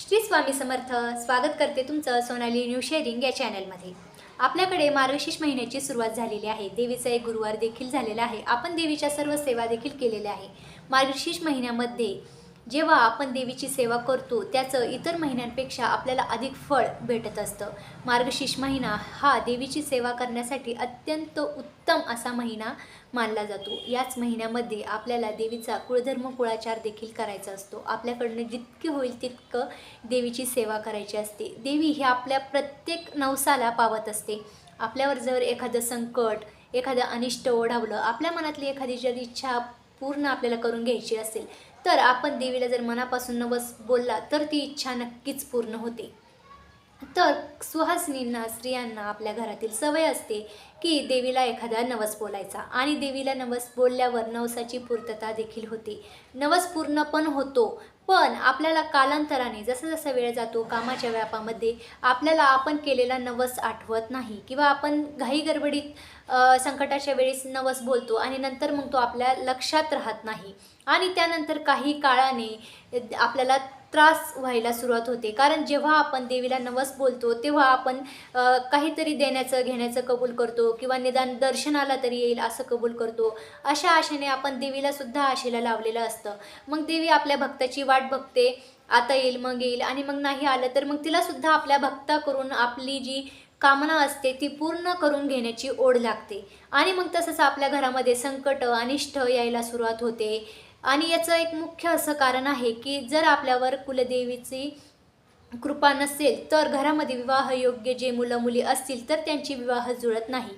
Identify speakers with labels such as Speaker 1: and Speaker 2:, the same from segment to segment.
Speaker 1: श्री स्वामी समर्थ स्वागत करते तुमचं सोनाली न्यू शेअरिंग या चॅनलमध्ये. आपल्याकडे मार्गशीर्ष महिन्याची सुरुवात झालेली आहे. देवीचा एक गुरुवार देखील झालेला आहे. आपण देवीच्या सर्व सेवा देखील केलेल्या आहे. मार्गशीर्ष महिन्यामध्ये जेव्हा आपण देवीची सेवा करतो त्याचं इतर महिन्यांपेक्षा आपल्याला अधिक फळ भेटत असतं. मार्गशीर्ष महिना हा देवीची सेवा करण्यासाठी अत्यंत उत्तम असा महिना मानला जातो. याच महिन्यामध्ये आपल्याला देवीचा कुळधर्म कुळाचार देखील करायचा असतो. आपल्याकडनं जितके होईल तितकं देवीची सेवा करायची असते. देवी ही आपल्या प्रत्येक नवसाला पावत असते. आपल्यावर जर एखादं संकट एखादं अनिष्ट ओढावलं आपल्या मनातली एखादी जर इच्छा पूर्ण आपल्याला करून घ्यायची असेल तर आपण देवीला जर मनापासून नवस बोलला तर ती इच्छा नक्कीच पूर्ण होते. तर सुहासिनींना स्त्रियांना आपल्या घरातील सवय असते की देवीला एखादा नवस बोलायचा. आणि देवीला नवस बोलल्यावर नवसाची पूर्तता देखील होते. नवस पूर्ण पण होतो पण आपल्याला कालांतराने जसा जसा वेळ जातो कामाच्या व्यापामध्ये आपल्याला आपण केलेला नवस आठवत नाही किंवा आपण घाई गडबडीत संकटाच्या वेळेस नवस बोलतो आणि नंतर मग तो आपल्या लक्षात राहत नाही. आणि त्यानंतर काही काळाने आपल्याला त्रास व्हायला सुरुवात होते. कारण जेव्हा आपण देवीला नवस बोलतो तेव्हा आपण काहीतरी देण्याचं घेण्याचं कबूल करतो किंवा निदान दर्शनाला तरी येईल असं कबूल करतो. अशा आशेने आपण देवीला सुद्धा आशेला लावलेलं असतं. मग देवी आपल्या भक्ताची वाट बघते. आता येईल मग येईल आणि मग नाही आलं तर मग तिला सुद्धा आपल्या भक्ता करून आपली जी कामना असते ती पूर्ण करून घेण्याची ओढ लागते. आणि मग तसंच आपल्या घरामध्ये संकट अनिष्ट यायला सुरुवात होते. आणि याचं एक मुख्य असं कारण आहे की जर आपल्यावर कुलदेवीची कृपा नसेल तर घरामध्ये विवाह योग्य जे मुलं मुली असतील तर त्यांची विवाह जुळत नाही.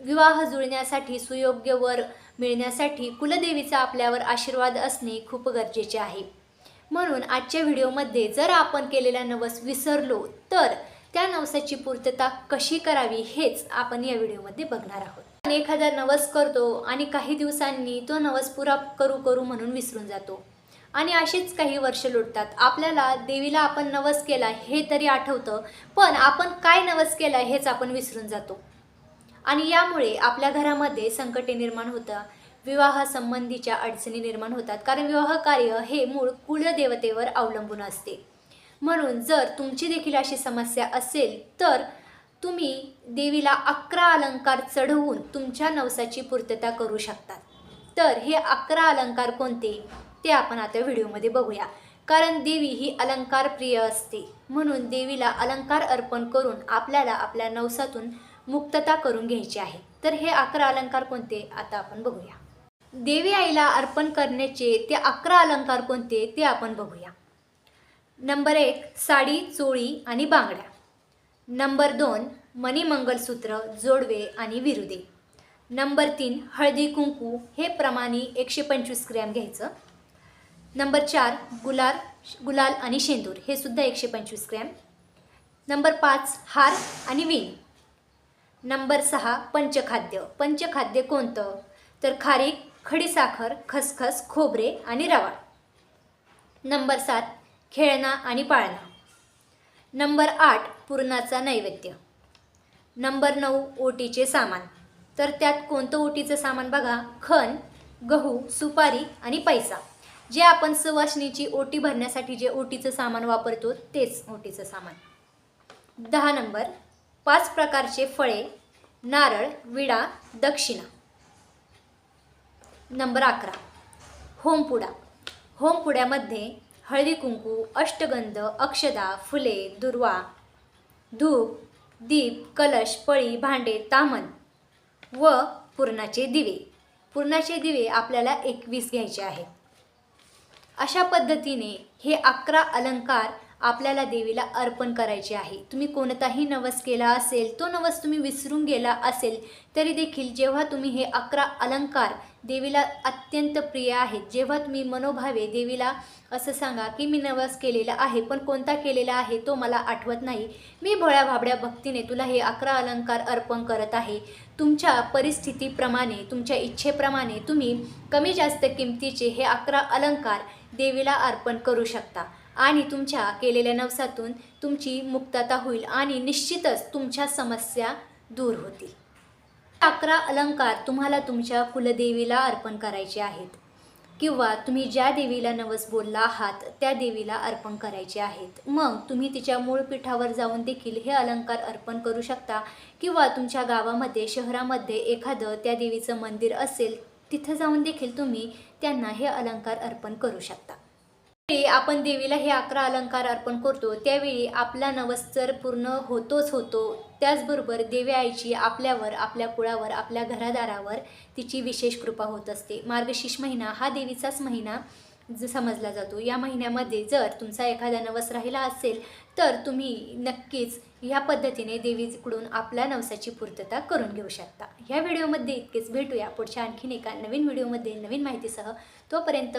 Speaker 1: विवाह जुळण्यासाठी सुयोग्य वर मिळण्यासाठी कुलदेवीचा आपल्यावर आशीर्वाद असणे खूप गरजेचे आहे. म्हणून आजच्या व्हिडिओमध्ये जर आपण केलेला नवस विसरलो तर त्या नवसाची पूर्तता कशी करावी हेच आपण या व्हिडिओमध्ये बघणार आहोत. आपण एखादा नवस करतो आणि काही दिवसांनी तो नवस पुरा करू करू म्हणून विसरून जातो. आणि अशीच काही वर्ष लुटतात. आपल्याला देवीला आपण नवस केला हे तरी आठवतं पण आपण काय नवस केला हेच आपण विसरून जातो. आणि यामुळे आपल्या घरामध्ये संकटे निर्माण होतं विवाहासंबंधीच्या अडचणी निर्माण होतात. कारण विवाह कार्य हे मूळ कुलदेवतेवर अवलंबून असते. म्हणून जर तुमची देखील अशी समस्या असेल तर तुम्ही देवीला अकरा अलंकार चढवून तुमच्या नवसाची पूर्तता करू शकतात तर हे अकरा अलंकार कोणते? ते आपण आता व्हिडिओमध्ये बघूया. कारण देवी ही अलंकार प्रिय असते. म्हणून देवीला अलंकार अर्पण करून आपल्याला आपल्या नवसातून मुक्तता करून घ्यायची आहे. तर हे अकरा अलंकार कोणते? आता आपण बघूया. देवी आईला अर्पण करण्याचे ते अकरा अलंकार कोणते? ते आपण बघूया. नंबर एक साडी चोळी आणि बांगड्या. नंबर दोन मणिमंगलसूत्र जोडवे आणि विरुदे. नंबर तीन हळदी कुंकू हे प्रमाणे एकशे पंचवीस ग्रॅम घ्यायचं. नंबर चार गुलाल गुलाल आणि शेंदूर हे सुद्धा एकशे पंचवीस ग्रॅम. नंबर पाच हार आणि विण. नंबर सहा पंचखाद्य. पंचखाद्य कोणतं? तर खारीक खडीसाखर खसखस खोबरे आणि रवा. नंबर सात खेळणा आणि पाळणा. नंबर आठ पुरणाचा नैवेद्य. नंबर नऊ ओटीचे सामान. तर त्यात कोणतं ओटीचं सामान बघा? खण गहू सुपारी आणि पैसा. जे आपण सुवासनीची ओटी भरण्यासाठी जे ओटीचं सामान वापरतो तेच ओटीचं सामान. दहा नंबर पाच प्रकारचे फळे नारळ विडा दक्षिणा. नंबर अकरा होमपुडा. होमपुड्यामध्ये हळदी कुंकू अष्टगंध अक्षदा फुले दुर्वा धूप दीप कलश पळी भांडे तामन व पुरणाचे दिवे. पुरणाचे दिवे आपल्याला एकवीस घ्यायचे आहेत. अशा पद्धतीने हे अकरा अलंकार आपल्याला देवीला अर्पण करायचे आहे. तुम्ही कोणताही नवस केला असेल तो नवस तुम्ही विसरून गेला असेल तरी देखील जेव्हा तुम्ही हे अकरा अलंकार देवीला अत्यंत प्रिय आहेत जेव्हा तुम्ही मनोभावे देवीला असं सांगा की मी नवस केलेला आहे पण कोणता केलेला आहे तो मला आठवत नाही मी भोळ्या भाबड्या भक्तीने तुला हे अकरा अलंकार अर्पण करत आहे. तुमच्या परिस्थितीप्रमाणे तुमच्या इच्छेप्रमाणे तुम्ही कमी जास्त किमतीचे हे अकरा अलंकार देवीला अर्पण करू शकता. आणि तुमच्या केलेल्या नवसातून तुमची मुक्तता होईल आणि निश्चितच तुमच्या समस्या दूर होतील. अकरा अलंकार तुम्हाला तुमच्या कुलदेवीला अर्पण करायचे आहेत. किंवा तुम्ही ज्या देवीला नवस बोलला आहात त्या देवीला अर्पण करायचे आहेत. मग तुम्ही तिच्या मूळ पीठावर जाऊन देखील हे अलंकार अर्पण करू शकता. किंवा तुमच्या गावामध्ये शहरामध्ये एखादं त्या देवीचं मंदिर असेल तिथं जाऊन देखील तुम्ही त्यांना हे अलंकार अर्पण करू शकता. त्यावेळी आपण देवीला हे अकरा अलंकार अर्पण करतो त्यावेळी आपला नवस्तर पूर्ण होतोच होतो त्याचबरोबर देवी आईची आपल्यावर आपल्या कुळावर आपल्या घरादारावर तिची विशेष कृपा होत असते. मार्गशीर्ष महिना हा देवीचाच महिना ज समजला जातो. या महिन्यामध्ये जर तुमचा एखादा नवस राहिला असेल तर तुम्ही नक्कीच ह्या पद्धतीने देवीकडून आपल्या नवसाची पूर्तता करून घेऊ शकता. ह्या व्हिडिओमध्ये इतकेच. भेटूया पुढच्या आणखीन एका नवीन व्हिडिओमध्ये नवीन माहितीसह. तोपर्यंत